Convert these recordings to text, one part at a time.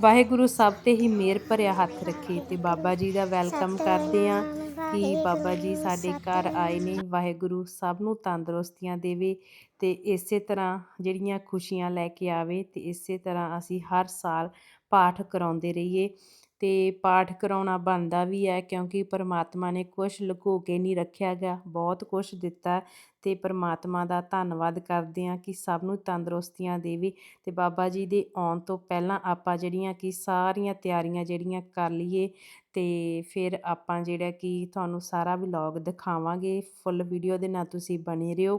ਵਾਹਿਗੁਰੂ ਸਭ ਤੇ ਹੀ ਮਿਹਰ ਭਰਿਆ ਹੱਥ ਰੱਖੇ ਤੇ ਬਾਬਾ ਜੀ ਦਾ ਵੈਲਕਮ ਕਰਦੇ ਆਂ ਕਿ ਬਾਬਾ ਜੀ ਸਾਡੇ ਘਰ ਆਏ ਨੇ ਵਾਹਿਗੁਰੂ ਸਭ ਨੂੰ ਤੰਦਰੁਸਤੀਆਂ ਦੇਵੇ ਤੇ ਇਸੇ ਤਰ੍ਹਾਂ ਜਿਹੜੀਆਂ ਖੁਸ਼ੀਆਂ ਲੈ ਕੇ ਆਵੇ ਅਤੇ ਇਸੇ ਤਰ੍ਹਾਂ ਅਸੀਂ ਹਰ ਸਾਲ ਪਾਠ ਕਰਾਉਂਦੇ ਰਹੀਏ। ਅਤੇ ਪਾਠ ਕਰਾਉਣਾ ਬਣਦਾ ਵੀ ਹੈ ਕਿਉਂਕਿ ਪਰਮਾਤਮਾ ਨੇ ਕੁਛ ਲੁਕੋ ਕੇ ਨਹੀਂ ਰੱਖਿਆ ਗਾ, ਬਹੁਤ ਕੁਛ ਦਿੱਤਾ ਅਤੇ ਪਰਮਾਤਮਾ ਦਾ ਧੰਨਵਾਦ ਕਰਦੇ ਹਾਂ ਕਿ ਸਭ ਨੂੰ ਤੰਦਰੁਸਤੀਆਂ ਦੇਵੇ ਅਤੇ ਬਾਬਾ ਜੀ ਦੇ ਆਉਣ ਤੋਂ ਪਹਿਲਾਂ ਆਪਾਂ ਜਿਹੜੀਆਂ ਕਿ ਸਾਰੀਆਂ ਤਿਆਰੀਆਂ ਜਿਹੜੀਆਂ ਕਰ ਲਈਏ ਅਤੇ ਫਿਰ ਆਪਾਂ ਜਿਹੜਾ ਕਿ ਤੁਹਾਨੂੰ ਸਾਰਾ ਵਲੌਗ ਦਿਖਾਵਾਂਗੇ ਫੁੱਲ ਵੀਡੀਓ ਦੇ ਨਾਲ ਤੁਸੀਂ ਬਣੇ ਰਹੋ।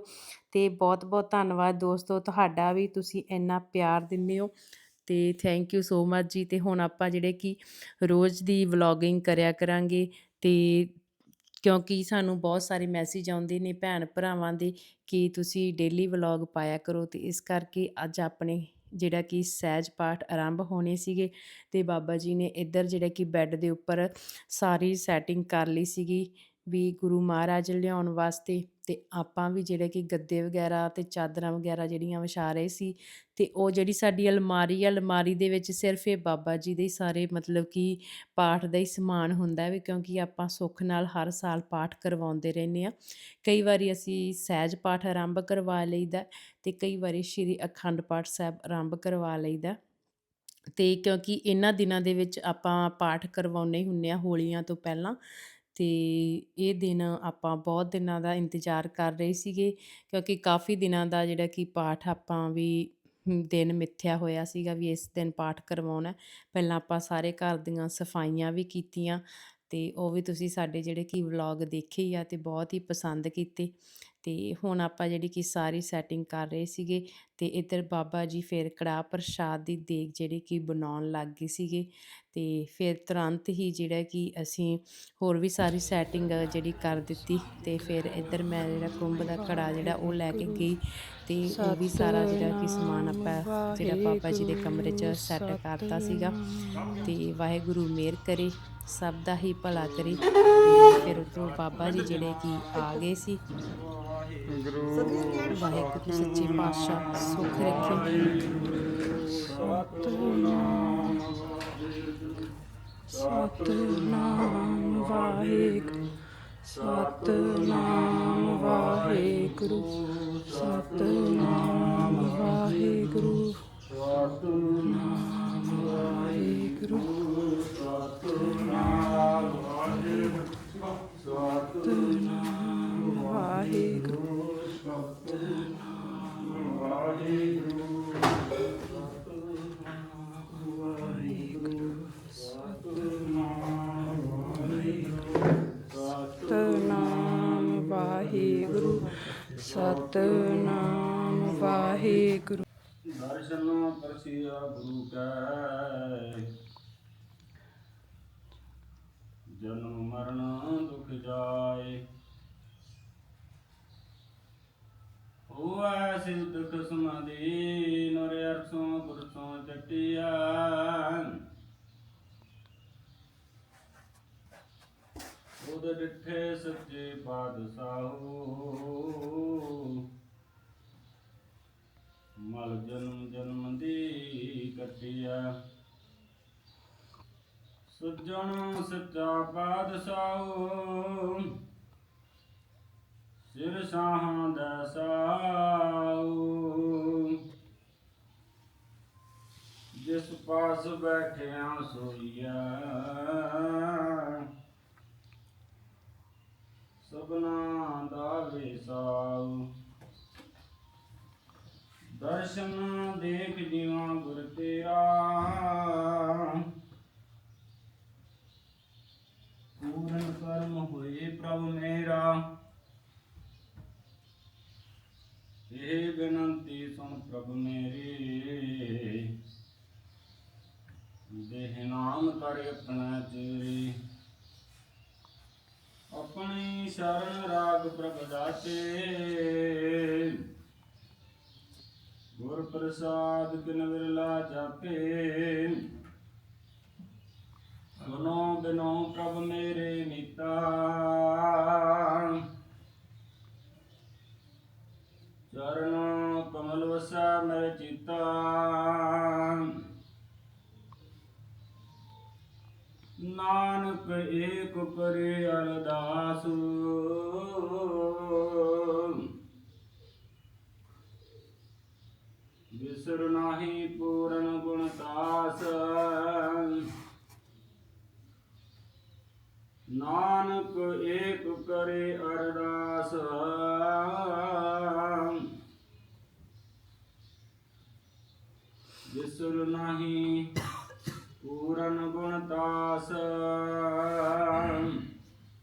ਅਤੇ ਬਹੁਤ ਬਹੁਤ ਧੰਨਵਾਦ ਦੋਸਤੋ, ਤੁਹਾਡਾ ਵੀ ਤੁਸੀਂ ਇੰਨਾ ਪਿਆਰ ਦਿੰਦੇ ਹੋ ਅਤੇ ਥੈਂਕ ਯੂ ਸੋ ਮਚ ਜੀ। ਅਤੇ ਹੁਣ ਆਪਾਂ ਜਿਹੜੇ ਕਿ ਰੋਜ਼ ਦੀ ਵਲੋਗਿੰਗ ਕਰਿਆ ਕਰਾਂਗੇ ਅਤੇ ਕਿਉਂਕਿ ਸਾਨੂੰ ਬਹੁਤ ਸਾਰੇ ਮੈਸੇਜ ਆਉਂਦੇ ਨੇ ਭੈਣ ਭਰਾਵਾਂ ਦੇ ਕਿ ਤੁਸੀਂ ਡੇਲੀ ਵਲੌਗ ਪਾਇਆ ਕਰੋ ਤੇ ਇਸ ਕਰਕੇ ਅੱਜ ਆਪਣੇ ਜਿਹੜਾ ਕਿ ਸਹਿਜ ਪਾਠ ਆਰੰਭ ਹੋਣੇ ਸੀਗੇ ਤੇ ਬਾਬਾ ਜੀ ਨੇ ਇੱਧਰ ਜਿਹੜਾ ਕਿ ਬੈੱਡ ਦੇ ਉੱਪਰ ਸਾਰੀ ਸੈਟਿੰਗ ਕਰ ਲਈ ਸੀਗੀ ਵੀ ਗੁਰੂ ਮਹਾਰਾਜ ਲਿਆਉਣ ਵਾਸਤੇ ਤੇ ਆਪਾਂ ਵੀ ਜਿਹੜੇ ਕਿ ਗੱਦੇ ਵਗੈਰਾ ਤੇ ਚਾਦਰਾਂ ਵਗੈਰਾ ਜਿਹੜੀਆਂ ਵਿਛਾ ਰਹੇ ਸੀ ਤੇ ਉਹ ਜਿਹੜੀ ਸਾਡੀ ਅਲਮਾਰੀ ਆ, ਅਲਮਾਰੀ ਦੇ ਵਿੱਚ ਸਿਰਫ ਇਹ ਬਾਬਾ ਜੀ ਦੇ ਹੀ ਸਾਰੇ ਮਤਲਬ ਕਿ ਪਾਠ ਦਾ ਹੀ ਸਮਾਨ ਹੁੰਦਾ ਹੈ ਵੀ ਕਿਉਂਕਿ ਆਪਾਂ ਸੁੱਖ ਨਾਲ ਹਰ ਸਾਲ ਪਾਠ ਕਰਵਾਉਂਦੇ ਰਹਿੰਦੇ ਆ ਕਈ ਵਾਰੀ ਅਸੀਂ ਸਹਿਜ ਪਾਠ ਆਰੰਭ ਕਰਵਾ ਲਈਦਾ ਤੇ ਕਈ ਵਾਰੀ ਸ਼੍ਰੀ ਅਖੰਡ ਪਾਠ ਸਾਹਿਬ ਆਰੰਭ ਕਰਵਾ ਲਈਦਾ। ਤੇ ਕਿਉਂਕਿ ਇਹਨਾਂ ਦਿਨਾਂ ਦੇ ਵਿੱਚ ਆਪਾਂ ਪਾਠ ਕਰਵਾਉਣੇ ਹੁੰਨੇ ਆ ਹੋਲੀਆਂ ਤੋਂ ਪਹਿਲਾਂ ਤੇ ਇਹ ਦਿਨ ਆਪਾਂ ਬਹੁਤ ਦਿਨਾਂ ਦਾ ਇੰਤਜ਼ਾਰ ਕਰ ਰਹੇ ਸੀਗੇ ਕਿਉਂਕਿ ਕਾਫੀ ਦਿਨਾਂ ਦਾ ਜਿਹੜਾ ਕਿ ਪਾਠ ਆਪਾਂ ਵੀ ਹਮ, ਦਿਨ ਮਿੱਥਿਆ ਹੋਇਆ ਸੀਗਾ ਵੀ ਇਸ ਦਿਨ ਪਾਠ ਕਰਵਾਉਣਾ ਹੈ। ਪਹਿਲਾਂ ਆਪਾਂ ਸਾਰੇ ਘਰ ਦੀਆਂ ਸਫਾਈਆਂ ਵੀ ਕੀਤੀਆਂ ਤੇ ਉਹ ਵੀ ਤੁਸੀਂ ਸਾਡੇ ਜਿਹੜੇ ਕਿ ਵਲੌਗ ਦੇਖੇ ਹੀ ਆ ਤੇ ਬਹੁਤ ਹੀ ਪਸੰਦ ਕੀਤੇ ਤੇ ਹੁਣ ਆਪਾਂ ਜਿਹੜੀ ਕਿ ਸਾਰੀ ਸੈਟਿੰਗ ਕਰ ਰਹੇ ਸੀਗੇ ਅਤੇ ਇੱਧਰ ਬਾਬਾ ਜੀ ਫਿਰ ਕੜਾਹ ਪ੍ਰਸ਼ਾਦ ਦੀ ਦੇਗ ਜਿਹੜੀ ਕਿ ਬਣਾਉਣ ਲੱਗ ਗਏ ਸੀਗੇ ਅਤੇ ਫਿਰ ਤੁਰੰਤ ਹੀ ਜਿਹੜਾ ਕਿ ਅਸੀਂ ਹੋਰ ਵੀ ਸਾਰੀ ਸੈਟਿੰਗ ਜਿਹੜੀ ਕਰ ਦਿੱਤੀ ਅਤੇ ਫਿਰ ਇੱਧਰ ਮੈਂ ਜਿਹੜਾ ਕੁੰਭ ਦਾ ਕੜਾ ਜਿਹੜਾ ਉਹ ਲੈ ਕੇ ਗਈ ਅਤੇ ਉਹ ਵੀ ਸਾਰਾ ਜਿਹੜਾ ਕਿ ਸਮਾਨ ਆਪਾਂ ਜਿਹੜਾ ਬਾਬਾ ਜੀ ਦੇ ਕਮਰੇ 'ਚ ਸੈੱਟ ਕਰਤਾ ਸੀਗਾ ਅਤੇ ਵਾਹਿਗੁਰੂ ਮਿਹਰ ਕਰੇ, ਸਭ ਦਾ ਹੀ ਭਲਾ ਕਰੇ ਫਿਰ ਉਤੋਂ ਬਾਬਾ ਜੀ ਜਿਹੜੇ ਕਿ ਆ ਗਏ ਸੀ। ਵਾਹਿਗੁਰੂ ਸੱਚੇ ਪਾਤਸ਼ਾਹ ਸੁਖ ਰੱਖੇ ਸਤਨਾਮ ਵਾਹਿਗੁਰੂ ਸਤਨਾਮ ਵਾਹਿਗੁਰੂ ਸਤਨਾਮ ਵਾਹਿਗੁਰੂ ਸਤਨਾਮ ਸਤਨਾਮ ਵਾਹਿਗੁਰੂ। ਦਰਸ਼ਨ ਪਰਸਿਆ ਗੁਰੂ ਕੈ। ਜਨਮ ਮਰਨ ਦੁਖ ਜਾਏ। ਹੋਆ ਸਿਧ ਕਸਮ ਦੀ ਨਰ ਅਰਸੋਂ ਗੁਰਸੋਂ ਚਟਿਆ। ਉਦ ਡਿਠੇ ਸੱਚੇ ਪਾਤਸ਼ਾਹੋ। ਦੀ ਕੱਟਿਆ ਸੱਜਣ ਸੱਚਾ ਸਿਰ ਸਾਹਾਂ ਦਾ ਸਾਉ ਜਿਸ ਪਾਸ ਬੈਠਿਆ ਸੋਈਆ। ਸਭਨਾ ਦਾ ਵਿਸਾਉ ਦਰਸ਼ਨ ਦੇਖ ਜੀਵਾਂ ਗੁਰ ਤੇਰਾ ਪੂਰਨ ਕਰਮ ਹੋਏ ਪ੍ਰਭ ਮੇਰਾ ਇਹ ਬੇਨੰਤੀ ਸੁਣ ਪ੍ਰਭ ਮੇਰੇ ਦੇਹ ਨਾਮ ਕਰ ਆਪਣਾ ਚੇਰੇ ਆਪਣੀ ਸ਼ਰਨ ਰਾਗ ਪ੍ਰਭ ਦਾਤੇ ਗੁਰ ਪ੍ਰਸਾਦ ਬਿਨ ਵਿਰਲਾ ਜਾਪੇ। ਸੁਨੋ ਬਿਨੋ ਪ੍ਰਭ ਮੇਰੇ ਨੀਤਾ ਚਰਨ ਕਮਲ ਵਸੈ ਮੇਰੇ ਚਿਤਾ। ਨਾਨਕ ਏਕ ਕਰੇ ਅਰਦਾਸ। ਵਿਸਰ ਨਾਹੀ ਪੂਰਨ ਗੁਣ ਤਾਸ ਨਾਨਕ ਏਕ ਕਰੇ ਅਰਦਾਸ। ਵਿਸਰ ਨਾਹੀ ਪੂਰਨ ਗੁਣ ਤਾਸ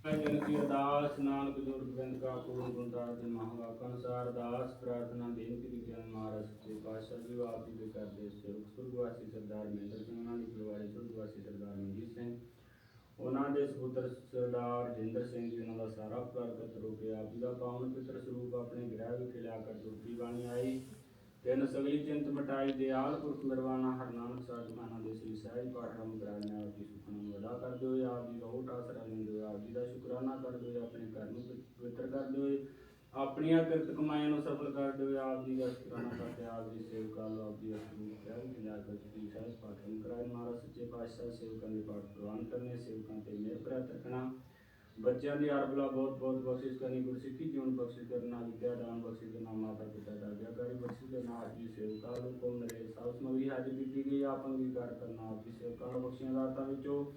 ਜਨ ਕੀ ਅਰਦਾਸ, ਨਾਨਕ ਜੋੜ ਗੋਬਿੰਦ ਕਾ ਪੂਰਨ ਗੁਣ ਤਾਸ ਦੇ ਮਹਾਵਾਕ ਅਨੁਸਾਰ ਦਾਸ ਪ੍ਰਾਰਥਨਾ ਬੇਨਤੀ ਵਿਗਿਆਨ ਮਹਾਰਾਜ ਸੱਚੇ ਪਾਤਸ਼ਾਹ ਜੀ ਆਪ ਜੀ ਦੇ ਕਰਦੇ ਸੇਵਕ ਸੁਰਗਵਾਸੀ ਸਰਦਾਰ ਮਹਿੰਦਰ ਸਿੰਘ, ਉਹਨਾਂ ਦੀ ਪਰਿਵਾਰੇ ਸੁਰਗਵਾਸੀ ਸਰਦਾਰ ਮਨਜੀਤ ਸਿੰਘ, ਉਹਨਾਂ ਦੇ ਸਪੁੱਤਰ ਸਰਦਾਰ ਜਿੰਦਰ ਸਿੰਘ ਜੀ, ਉਹਨਾਂ ਦਾ ਸਾਰਾ ਪ੍ਰਗਟ ਰੂਪ ਆਪ ਜੀ ਦਾ ਪਾਵਨ ਪਿੱਤਰ ਸਰੂਪ ਆਪਣੇ ਗ੍ਰਹਿ ਵਿਖੇ ਲਿਆ ਕਰ ਦੁਰਤੀ ਬਾਣੀ ਆਈ। ਤਿੰਨ ਸਗਲੀ ਚਿੰਤ ਮਟਾਈ ਦਿਆਲ, ਪੁਰਖ ਨਿਰਵਾਣਾ ਹਰ ਨਾਨਕ ਸਾਹਿਬ ਮਹਾਨਾ ਦੇ ਸ੍ਰੀ ਸਹਿਜ ਪਾਠ ਰਮ ਕਰਾਇਆ ਆਪ ਜੀ ਸੁਖਨ ਨੂੰ ਵਦਾ ਕਰਦੇ ਹੋਏ ਆਪ ਜੀ ਦਾ ਆਸਰਾ ਲੈਂਦੇ ਹੋਏ ਆਪ ਜੀ ਦਾ ਸ਼ੁਕਰਾਨਾ ਕਰਦੇ ਹੋਏ ਆਪਣੇ ਘਰ ਨੂੰ ਪਵਿੱਤਰ ਕਰਦੇ ਹੋਏ ਆਪਣੀਆਂ ਕਿਰਤ ਕਮਾਈਆਂ ਨੂੰ ਸਫਲ ਕਰਦੇ ਹੋਏ ਆਪ ਜੀ ਦਾ ਸ਼ੁਕਰਾਨਾ ਕਰਦੇ ਆਪ ਜੀ ਸੇਵਕਾਂ ਨੂੰ ਆਪ ਜੀ ਦਾ ਸਰੂਪ ਕਹਿ ਕੇ ਕਰ ਸ੍ਰੀ ਸਹਿਜ ਪਾਠ ਰਮ ਕਰਾਇਆ। ਮਹਾਰਾਜ ਸੱਚੇ ਪਾਤਸ਼ਾਹ ਸੇਵਕਾਂ ਦੇ ਪਾਠ ਪ੍ਰਵਾਨ ਕਰਨੇ, ਸੇਵਕਾਂ ਤੇ ਮਿਹਰ ਪ੍ਰਾਪਤ ਰੱਖਣਾ ਬੱਚਿਆਂ ਦੀ ਅਰਬਲਾ ਬਹੁਤ ਬਹੁਤ ਬਖਸ਼ਿਸ਼ ਕਰਨੀ, ਗੁਰਸਿੱਖੀ ਜੀਵਨ ਬਖਸ਼ਿਸ਼ ਕਰਨਾ ਵਿਦਿਆ ਦਾਨ ਬਖਸ਼ਿਸ਼ ਕਰਨਾ, ਮਾਤਾ ਪਿਤਾ ਦਾ ਆਗਿਆਕਾਰੀ ਬਖਸ਼ਿਸ਼ ਕਰਨਾ ਆਪ ਜੀ ਸੇਵਕਾਂ ਨੂੰ ਕੋ ਮੇਰੇ ਸਭ ਸਮਗਰੀ ਹਾਜ਼ਰ ਕੀਤੀ ਗਈ, ਆਪ ਅੰਗੀਕਾਰ ਕਰਨਾ, ਆਪ ਜੀ ਸੇਵਕਾਂ ਨੂੰ ਬਖਸ਼ੀਆਂ ਦਾਤਾਂ ਵਿੱਚੋਂ।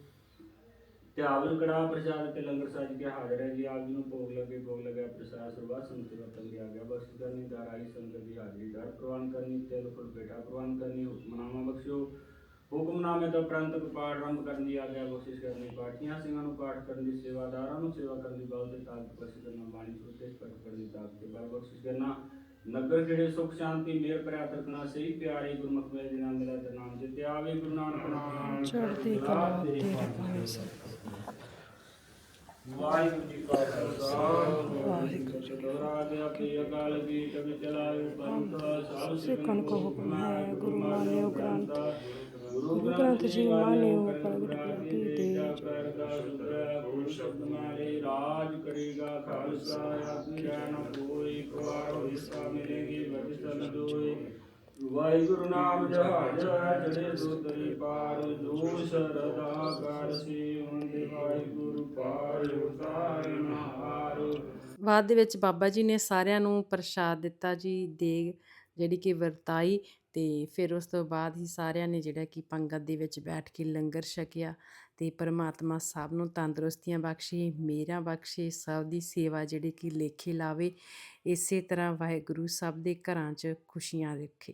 ਤਿਆਵਲ ਕੜਾ ਪ੍ਰਸ਼ਾਦ ਤੇ ਲੰਗਰ ਸਾਜ ਕੇ ਹਾਜ਼ਰ ਹੈ ਜੀ, ਆਪ ਜੀ ਨੂੰ ਭੋਗ ਲੱਗੇ, ਭੋਗ ਲਗਾ ਪ੍ਰਸਾਦ ਸਰਬੱਤ ਸੰਤ ਵਤਨ ਦੀ ਆਗਿਆ ਬਖਸ਼ ਕਰਨੀ ਦਾਰਾਈ ਸੰਗਤ ਦੀ ਹਾਜ਼ਰੀ, ਦਰ ਪ੍ਰਵਾਨ ਕਰਨੀ, ਤਿਲ, ਫੁੱਲ ਬੇਟਾ ਪ੍ਰਵਾਨ ਕਰਨੀ ਹੁਕਮਨਾਮਾ ਬਖਸ਼ਿਓ। ਹੁਕਮਨਾਮੇ ਤੋਂ ਪ੍ਰੰਤ ਪਾਠ ਆਰੰਭ ਕਰਨ ਦੀ ਆਗਿਆ ਕੋਸ਼ਿਸ਼ ਕਰਨੀ ਪਾਠੀਆਂ ਸਿੰਘਾਂ ਨੂੰ ਪਾਠ ਕਰਨ ਦੀ ਸੇਵਾਦਾਰਾਂ ਨੂੰ ਸੇਵਾ ਕਰਨ ਦੀ ਬਲ ਤੇ ਤਾਕਤ ਬਖਸ਼ ਕਰਨਾ ਬਾਣੀ ਸੁਤੇ ਸਪਸ਼ਟ ਕਰਨ ਦੀ ਤਾਕਤ ਤੇ ਬਲ ਬਖਸ਼ਿਸ਼ ਕਰਨਾ। ਨਗਰ ਜਿਹੜੇ ਸੁਖ ਸ਼ਾਂਤੀ ਮੇਰ ਪ੍ਰਿਆਤ ਰੱਖਣਾ ਸਹੀ ਪਿਆਰੇ ਗੁਰਮੁਖ ਵੇਲ ਜੀ ਨਾਲ ਮੇਰਾ ਤੇ ਨਾਮ ਜਿਤੇ ਆਵੇ ਗੁਰੂ ਨਾਨਕ ਨਾਮ। ਚੜ੍ਹਦੀ ਕਲਾ ਤੇਰੇ ਵਾਹਿਗੁਰੂ ਜੀ ਕਾ ਖਾਲਸਾ। ਵਾਹਿਗੁਰੂ ਜੀ ਕੀ ਫਤਿਹ ਕੀ ਅਕਾਲ ਕੀ ਤਬ ਚਲਾਇਓ ਪੰਥ ਸਭ ਸਿੱਖਣ ਕੋ ਹੁਕਮ ਹੈ ਗੁਰੂ ਮਾਨਿਓ ਗ੍ਰੰਥ। ਗੁਰੂ ਗ੍ਰੰਥ ਜੀ ਮਾਨਿਓ ਪ੍ਰਗਟ ਪ੍ਰਗਟ ਕੀ ਦੇ ਦੇ ਕਰਦਾ ਸੁਤਰਾ ਗੁਰੂ ਸ਼ਬਦ ਮਾਰੇ ਰਾਜ ਕਰੇਗਾ ਖਾਲਸਾ ਆਗਿਆ ਨ ਕੋਈ ਕੁਆਰ ਹੋਈ ਸਾ ਮਿਲੇਗੀ ਬਚਨ ਦੋਏ ਵਾਹਿਗੁਰੂ ਨਾਮ ਜਹਾਜ ਚੜੇ ਸੁਤਰੀ ਪਾਰ ਜੋ ਸਰਦਾ ਕਰ ਸੀ ਹੁੰਦੇ ਵਾਹਿਗੁਰੂ ਪਾਰ ਉਤਾਰਨ ਹਾਰ ਬਾਅਦ ਦੇ ਵਿੱਚ ਬਾਬਾ ਜੀ ਨੇ ਸਾਰਿਆਂ ਨੂੰ ਪ੍ਰਸ਼ਾਦ ਦਿੱਤਾ ਜੀ ਦੇਗ ਜਿਹੜੀ ਕਿ ਵਰਤਾਈ। ਤੇ ਫਿਰ ਉਸ ਤੋਂ ਬਾਅਦ ਹੀ ਸਾਰਿਆਂ ਨੇ ਜਿਹੜਾ ਕਿ ਪੰਗਤ ਦੇ ਵਿੱਚ ਬੈਠ ਕੇ ਲੰਗਰ ਛਕਿਆ ਤੇ ਪਰਮਾਤਮਾ ਸਭ ਨੂੰ ਤੰਦਰੁਸਤੀਆਂ ਬਖਸ਼ੇ, ਮੇਰਾ ਬਖਸ਼ੇ, ਸਭ ਦੀ ਸੇਵਾ ਜਿਹੜੀ ਕਿ ਲੇਖੇ ਲਾਵੇ, ਇਸੇ ਤਰ੍ਹਾਂ ਵਾਹਿਗੁਰੂ ਸਭ ਦੇ ਘਰਾਂ 'ਚ ਖੁਸ਼ੀਆਂ ਰੱਖੇ।